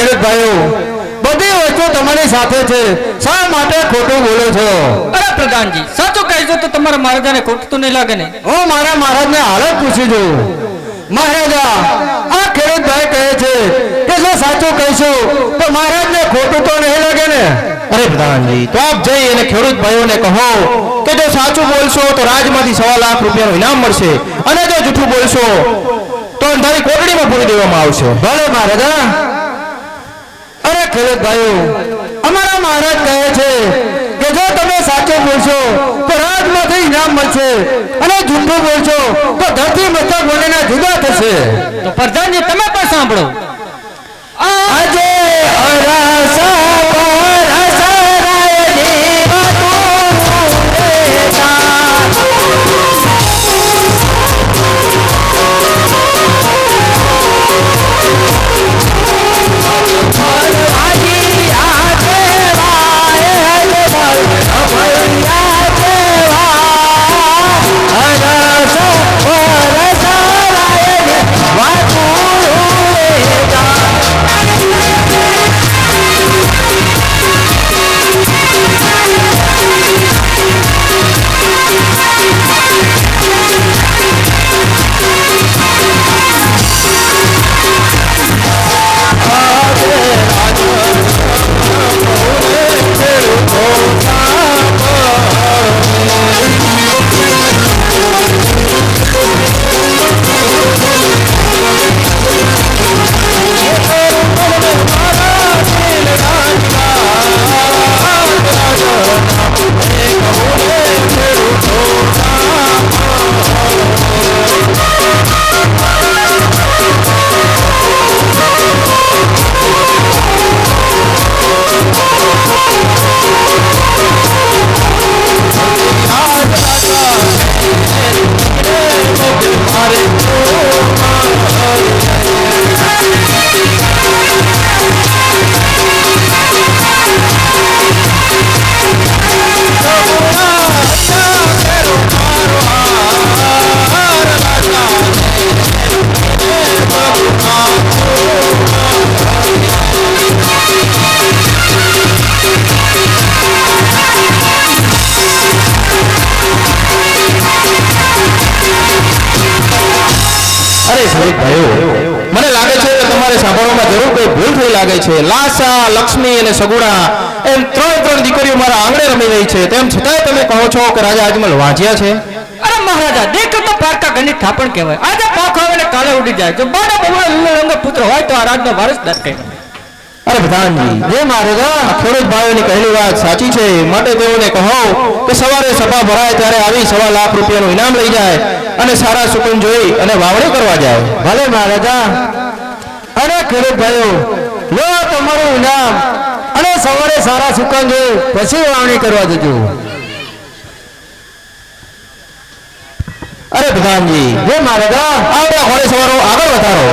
ખેડૂત ભાઈઓ બધી વસ્તુ તમારી સાથે છે. શા માટે ખોટું બોલો છો? અરે પ્રધાનજી સાચું કહીશું તો તમારા મહારાજાને ખોટું તો નહીં લાગે ને? હું મારા મહારાજને હાલત જ પૂછી જોઉં મહારાજા આ ખેડૂત ભાઈ કહે છે કે જો સાચું કહીશું તો મહારાજને ખોટું તો નહીં લાગે ને? અરે પ્રધાનજી તો આપ જઈ અને ખેડૂત ભાઈઓને કહો કે જો સાચું બોલશો તો રાજમાંથી સવા લાખ રૂપિયાનું ઇનામ મળશે અને જો જૂઠું બોલશો તો અંધારી કોટડીમાં પૂરી દેવામાં આવશે. ભલે મહારાજા. ખેડૂત ભાઈઓ, અમારા મહારાજ કહે છે કે જો તમે સાચું બોલશો તો રાજમાંથી ઇનામ મળશે અને જૂઠું બોલશો તો ધરતી મસ્તક બનીને જુદા થશે. તો પ્રધાનજી, તમે પણ સાંભળો. અરે ખેડૂત ભાઈઓ, મને લાગે છે કે તમારે સાંભળવામાં જરૂર કોઈ ભૂલ થઈ લાગે છે. લાસા, લક્ષ્મી અને સગુણા એમ ત્રણ ત્રણ દીકરીઓ મારા આંગણે રમી રહી છે. તેમ છતાંય તમે કહો છો કે રાજા અજમલ વાંચ્યા છે? અરે મહારાજા, દેખ તો પારકા ગણિત થાપણ કહેવાય. આજે પાખો આવે ને કાલે ઉડી જાય. જો બાડા બહુના લીલો રંગ પુત્ર હોય તો આ રાજનો વારસદાર કહેવાય. અરે પ્રધાનજી જે મહારાજા ખેડૂત ભાઈઓની કહેલી વાત સાચી છે. માટે કહો કે સવારે સભા ભરાય ત્યારે આવી સવા લાખ રૂપિયાનું ઇનામ લઈ જાય અને સારા સુકૂન જોઈ અને વાવણી કરવા જાય. ભલે મહારાજા. અરે ખેડૂત ભાઈઓ, લો તમારું ઇનામ અને સવારે સારા સુકાન જોઈ પછી વાવણી કરવા જજો. અરે પ્રધાનજી જે મહારાજા આવડા ઘોડે સવારો આગળ વધારો.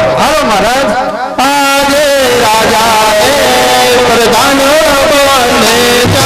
આજે